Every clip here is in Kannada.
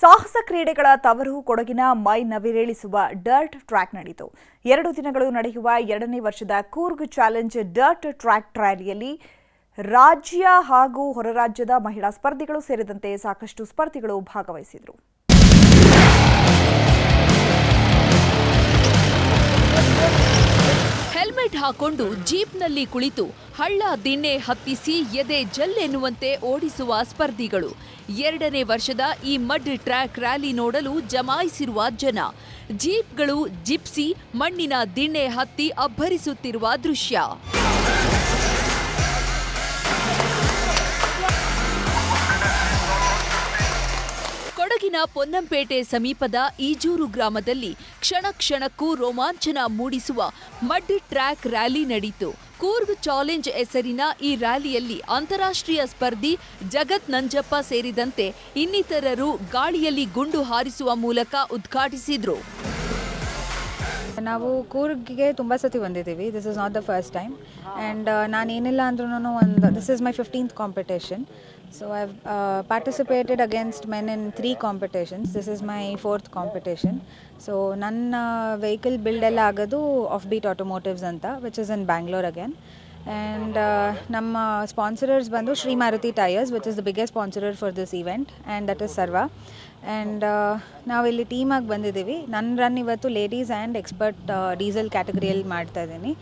ಸಾಹಸ ಕ್ರೀಡೆಗಳ ತವರು ಕೊಡಗಿನ ಮೈ ನವಿರೇಳಿಸುವ ಡರ್ಟ್ ಟ್ರ್ಯಾಕ್ ನಡೆಯಿತು. ಎರಡು ದಿನಗಳು ನಡೆಯುವ ಎರಡನೇ ವರ್ಷದ ಕೂರ್ಗ್ ಚಾಲೆಂಜ್ ಡರ್ಟ್ ಟ್ರ್ಯಾಕ್ ರ್ಯಾಲಿಯಲ್ಲಿ ರಾಜ್ಯ ಹಾಗೂ ಹೊರರಾಜ್ಯದ ಮಹಿಳಾ ಸ್ಪರ್ಧಿಗಳು ಸೇರಿದಂತೆ ಸಾಕಷ್ಟು ಸ್ಪರ್ಧಿಗಳು ಭಾಗವಹಿಸಿದರು. ಹಾಕೊಂಡು ಜೀಪ್ನಲ್ಲಿ ಕುಳಿತು ಹಳ್ಳ ದಿಣ್ಣೆ ಹತ್ತಿಸಿ ಎದೆ ಜಲ್ಲೆನ್ನುವಂತೆ ಓಡಿಸುವ ಸ್ಪರ್ಧಿಗಳು. ಎರಡನೇ ವರ್ಷದ ಈ ಮಡ್ ಟ್ರ್ಯಾಕ್ ರ್ಯಾಲಿ ನೋಡಲು ಜಮಾಯಿಸಿರುವ ಜನ. ಜೀಪ್ಗಳು ಜಿಪ್ಸಿ ಮಣ್ಣಿನ ದಿಣ್ಣೆ ಹತ್ತಿ ಅಬ್ಬರಿಸುತ್ತಿರುವ ದೃಶ್ಯ. ಕೊಡಗಿನ ಪೊನ್ನಂಪೇಟೆ ಸಮೀಪದ ಈಜೂರು ಗ್ರಾಮದಲ್ಲಿ ಕ್ಷಣ ಕ್ಷಣಕ್ಕೂ ರೋಮಾಂಚನ ಮೂಡಿಸುವ ಮಡ್ ಟ್ರ್ಯಾಕ್ ರ್ಯಾಲಿ ನಡೆಯಿತು ಕೂರ್ಗ್ ಚಾಲೆಂಜ್ ಹೆಸರಿನ ಈ ರ್ಯಾಲಿಯಲ್ಲಿ ಅಂತಾರಾಷ್ಟ್ರೀಯ ಸ್ಪರ್ಧಿ ಜಗತ್ ನಂಜಪ್ಪ ಸೇರಿದಂತೆ ಇನ್ನಿತರರು ಗಾಳಿಯಲ್ಲಿ ಗುಂಡು ಹಾರಿಸುವ ಮೂಲಕ ಉದ್ಘಾಟಿಸಿದ್ರು. ನಾವು ಕೂರ್ಗ್ಗೆ ತುಂಬ ಸತಿ ಬಂದಿದ್ದೀವಿ. This is not the first time and ನಾನು ಏನಿಲ್ಲ ಅಂದ್ರೂ ಒಂದು this is my fifteenth competition so uh, participated against men in three competitions This is my fourth competition so ನನ್ನ ವೆಹಿಕಲ್ ಬಿಲ್ಡ್ ಎಲ್ಲ ಆಗೋದು ಆಫ್ ಬೀಟ್ ಆಟೋಮೋಟಿವ್ಸ್ ಅಂತ which is in Bangalore again and ನಮ್ಮ ಸ್ಪಾನ್ಸರರ್ಸ್ ಬಂದು Shri Maruti tyres which is the biggest sponsorer for this event and that is ಸರ್ವ ಆ್ಯಂಡ್ ನಾವಿಲ್ಲಿ ಟೀಮಾಗಿ ಬಂದಿದ್ದೀವಿ. ನನ್ನ ರನ್ ಇವತ್ತು ಲೇಡೀಸ್ ಆ್ಯಂಡ್ ಎಕ್ಸ್ಪರ್ಟ್ ಡೀಸೆಲ್ ಕ್ಯಾಟಗರಿಯಲ್ಲಿ ಮಾಡ್ತಾ ಇದ್ದೀನಿ.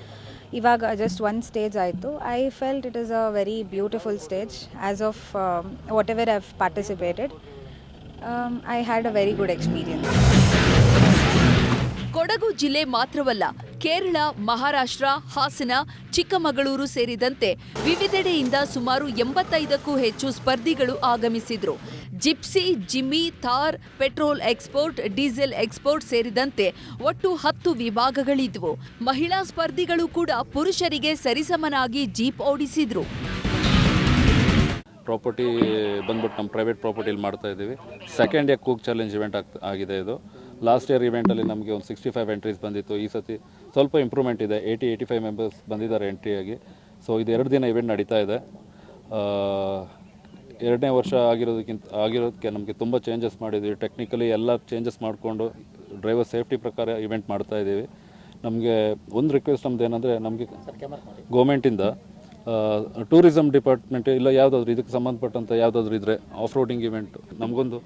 ಇವಾಗ ಜಸ್ಟ್ ಒನ್ ಸ್ಟೇಜ್ ಆಯಿತು. I felt it is a very beautiful stage as of whatever I've participated I had a very good experience Kodagu ಜಿಲ್ಲೆ ಮಾತ್ರವಲ್ಲ ಕೇರಳ, ಮಹಾರಾಷ್ಟ್ರ, ಹಾಸನ, ಚಿಕ್ಕಮಗಳೂರು ಸೇರಿದಂತೆ ವಿವಿಧೆಡೆಯಿಂದ ಸುಮಾರು ಎಂಬತ್ತೈದಕ್ಕೂ ಹೆಚ್ಚು ಸ್ಪರ್ಧಿಗಳು ಆಗಮಿಸಿದ್ರು. Gypsy, Jimny, Thar, petrol export, diesel export ಸೇರಿದಂತೆ ಒಟ್ಟು ಹತ್ತು ವಿಭಾಗಗಳಿದ್ವು. ಮಹಿಳಾ ಸ್ಪರ್ಧಿಗಳು ಕೂಡ ಪುರುಷರಿಗೆ ಸರಿಸಮನಾಗಿ ಜೀಪ್ ಓಡಿಸಿದ್ರು. ಪ್ರಾಪರ್ಟಿ ಬಂದ್ಬಿಟ್ಟು ನಮ್ಮ ಪ್ರೈವೇಟ್ ಪ್ರಾಪರ್ಟಿಲಿ ಮಾಡ್ತಾ ಇದ್ದೀವಿ. ಸೆಕೆಂಡ್ ಇಯರ್ ಕೂಕ್ ಚಾಲೆಂಜ್ ಇವೆಂಟ್ ಆಗಿದೆ ಇದು. ಲಾಸ್ಟ್ ಇಯರ್ ಇವೆಂಟಲ್ಲಿ ನಮಗೆ ಒಂದು ಸಿಕ್ಸ್ಟಿ ಫೈವ್ ಎಂಟ್ರೀಸ್ ಬಂದಿತ್ತು. ಈ ಸತಿ ಸ್ವಲ್ಪ ಇಂಪ್ರೂವ್ಮೆಂಟ್ ಇದೆ. ಏಯ್ಟಿ ಏಯ್ಟಿ ಫೈವ್ ಮೆಂಬರ್ಸ್ ಬಂದಿದ್ದಾರೆ ಎಂಟ್ರಿಯಾಗಿ ಸೊ ಇದು ಎರಡು ದಿನ ಇವೆಂಟ್ ನಡೀತಾ ಇದೆ. ಎರಡನೇ ವರ್ಷ ಆಗಿರೋದಕ್ಕಿಂತ, ಆಗಿರೋದಕ್ಕೆ ನಮಗೆ ತುಂಬ ಚೇಂಜಸ್ ಮಾಡಿದ್ದೀವಿ. ಟೆಕ್ನಿಕಲಿ ಎಲ್ಲ ಚೇಂಜಸ್ ಮಾಡಿಕೊಂಡು ಡ್ರೈವರ್ ಸೇಫ್ಟಿ ಪ್ರಕಾರ ಇವೆಂಟ್ ಮಾಡ್ತಾ ಇದ್ದೀವಿ. ನಮಗೆ ಒಂದು ರಿಕ್ವೆಸ್ಟ್ ನಮ್ದು ಏನಂದರೆ ನಮಗೆ ಗೌರ್ಮೆಂಟಿಂದ ಟೂರಿಸಮ್ ಡಿಪಾರ್ಟ್ಮೆಂಟ್ ಇಲ್ಲ ಯಾವುದಾದ್ರೂ ಇದಕ್ಕೆ ಸಂಬಂಧಪಟ್ಟಂಥ ಯಾವುದಾದ್ರೂ ಇದ್ದರೆ ಆಫ್ ರೋಡಿಂಗ್ ಇವೆಂಟ್ ನಮಗೊಂದು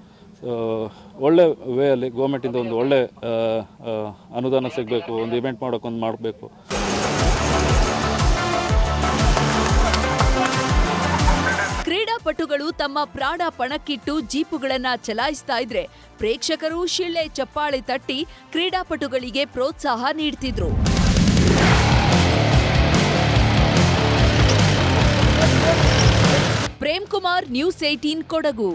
ಒಳ್ಳೆ ವೇಯಲ್ಲಿ ಗೌರ್ಮೆಂಟಿಂದ ಒಂದು ಒಳ್ಳೆ ಅನುದಾನ ಸಿಗಬೇಕು, ಒಂದು ಇವೆಂಟ್ ಮಾಡೋಕ್ಕೊಂದು ಮಾಡಬೇಕು. ಕ್ರೀಡಾಪಟುಗಳು ತಮ್ಮ ಪ್ರಾಣ ಪಣಕ್ಕಿಟ್ಟು ಜೀಪುಗಳನ್ನ ಚಲಾಯಿಸ್ತಾ ಇದ್ರೆ ಪ್ರೇಕ್ಷಕರು ಶಿಳ್ಳೆ ಚಪ್ಪಾಳೆ ತಟ್ಟಿ ಕ್ರೀಡಾಪಟುಗಳಿಗೆ ಪ್ರೋತ್ಸಾಹ ನೀಡ್ತಿದ್ರು. Prem Kumar news eighteen Kodagu.